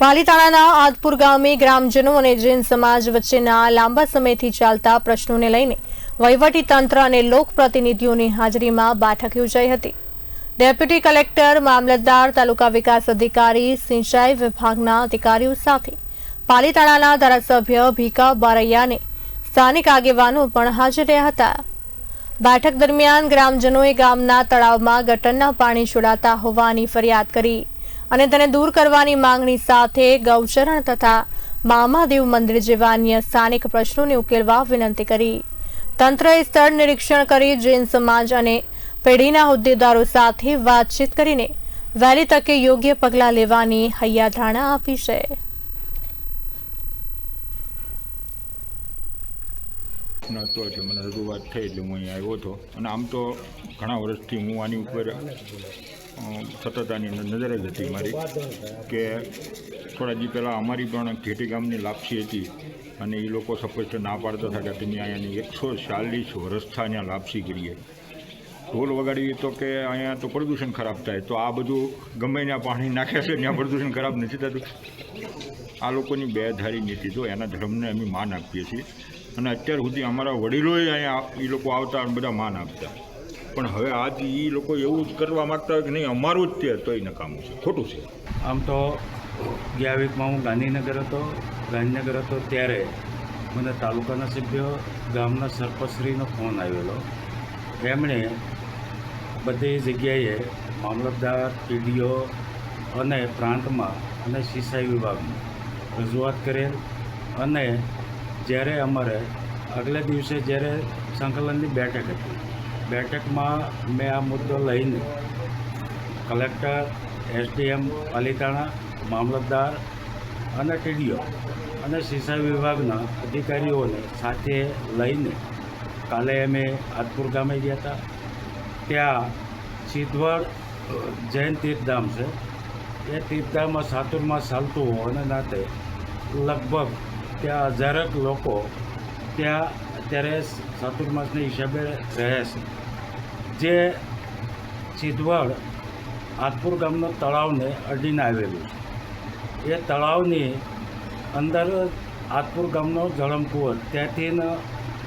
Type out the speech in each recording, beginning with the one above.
પાલીતાણાના આદપુર ગામે ગ્રામજનો અને જૈન સમાજ વચ્ચેના લાંબા સમયથી ચાલતા પ્રશ્નોને લઈને તંત્ર અને લોકપ્રતિનિધિઓની હાજરીમાં બેઠક યોજાઈ હતી. ડેપ્યુટી કલેક્ટર, મામલતદાર, તાલુકા વિકાસ અધિકારી, સિંચાઈ વિભાગના અધિકારીઓ સાથે પાલીતાણાના ધારાસભ્ય ભીકા બારૈયાને સ્થાનિક આગેવાનો પણ હાજર રહ્યા હતા. બેઠક દરમિયાન ગ્રામજનોએ ગામના તળાવમાં ગટરના પાણી છોડાતા હોવાની ફરિયાદ કરી. અને તેને દૂર કરવાની માંગણી સાથે ગૌચરણ તથા મામાદેવ મંદિર જેવા અન્ય સ્થાનિક પ્રશ્નોને ઉકેલવા વિનંતી કરી. તંત્રએ સ્થળ નિરીક્ષણ કરી જૈન સમાજ અને પેઢીના હોદ્દેદારો સાથે વાતચીત કરીને વહેલી તકે યોગ્ય પગલાં લેવાની હૈયાધારણા આપી છે. નહોતો એટલે મને રજૂઆત થઈ એટલે હું અહીંયા આવ્યો હતો. અને આમ તો ઘણા વર્ષથી હું આની ઉપર સતત આની નજર જ હતી મારી કે થોડા દી પહેલાં અમારી પણ ઘેટી ગામની લાપસી હતી અને એ લોકો સપોઝ ના પાડતા હતા કે તમે અહીંયાની એકસો ચાલીસ વર્ષથી અહીંયા લાપસી કરીએ ઢોલ વગાડીએ તો કે અહીંયા તો પ્રદૂષણ ખરાબ થાય, તો આ બધું ગમે ત્યાં પાણી નાખે છે, ત્યાં પ્રદૂષણ ખરાબ નથી થતું. આ લોકોની બેધારી નીતિ તો એના ધર્મને અમે માન આપીએ છીએ. અને અત્યાર સુધી અમારા વડીલોએ અહીંયા એ લોકો આવતા અને બધા માન આપતા. પણ હવે આજ એ લોકો એવું જ કરવા માગતા હોય કે નહીં, અમારું જ તે તોય નકામું છે. ખોટું છે. આમ તો ગયા વીકમાં હું ગાંધીનગર હતો. ગાંધીનગર હતો ત્યારે મને તાલુકાના સભ્ય, ગામના સરપંચશ્રીનો ફોન આવેલો. એમણે બધી જગ્યાએ મામલતદાર, પીડીઓ અને પ્રાંતમાં અને સિંચાઈ વિભાગમાં રજૂઆત કરેલ અને જ્યારે અમારે આગલા દિવસે જ્યારે સંકલનની બેઠક હતી, બેઠકમાં મેં આ મુદ્દો લઈને કલેક્ટર, એસડીએમ પાલિતાણા મામલતદાર અને ટીડીઓ અને સિંચાઈ વિભાગના અધિકારીઓને સાથે લઈને કાલે અમે આદપુર ગામે ગયા હતા. ત્યાં સિદ્ધવડ જૈન તીર્થધામ છે. એ તીર્થધામમાં સાતુરમાં ચાલતું હોવાને નાતે લગભગ ત્યાં હજારક લોકો ત્યાં અત્યારે ચાતુર્માસના હિસાબે રહે છે. જે સિદ્ધવડ આતપુર ગામનો તળાવને અડીને આવેલું છે. એ તળાવની અંદર આતપુર ગામનો જળમકુંવર ત્યાંથી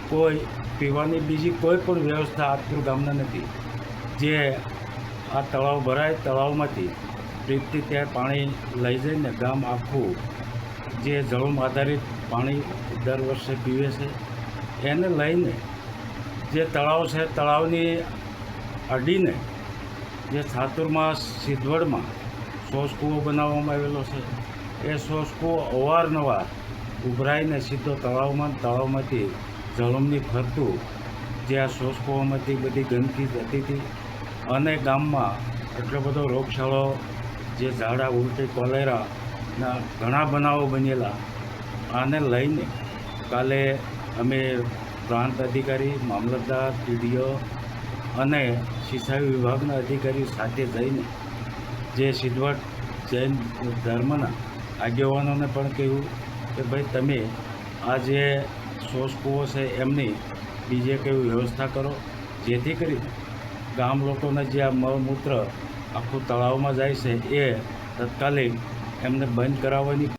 કોઈ પીવાની બીજી કોઈ પણ વ્યવસ્થા આતપુર ગામના નથી. જે આ તળાવ ભરાય તળાવમાંથી ટ્રીપથી ત્યાં પાણી લઈ જઈને ગામ આખું જે જળમ આધારિત પાણી દર વર્ષે પીવે છે. એને લઈને જે તળાવ છે, તળાવની અડીને જે સાતુરમાં સિદ્ધવડમાં સોસ બનાવવામાં આવેલો છે, એ સોસ અવારનવાર ઉભરાઈને સીધો તળાવમાં, તળાવમાંથી જળમની ફરતું જે આ સોસ બધી ગંદકી જતી હતી અને ગામમાં એટલો બધો રોગચાળો, જે ઝાડા, ઉલટી કોલેરાના ઘણા બનાવો બનેલા આને લઈને કાલે અમે પ્રાંત અધિકારી, મામલતદાર ટીડીઓ અને સિંચાઈ વિભાગના અધિકારીઓ સાથે જઈને જે સિદ્ધવટ જૈન ધર્મના આગેવાનોને પણ કહ્યું કે ભાઈ તમે આ જે શોષ કૂવો છે એમની બીજે કઈ વ્યવસ્થા કરો, જેથી કરી ગામ લોકોને જે આ મળમૂત્ર આખું તળાવમાં જાય છે એ તત્કાલીન એમને બંધ કરાવવાની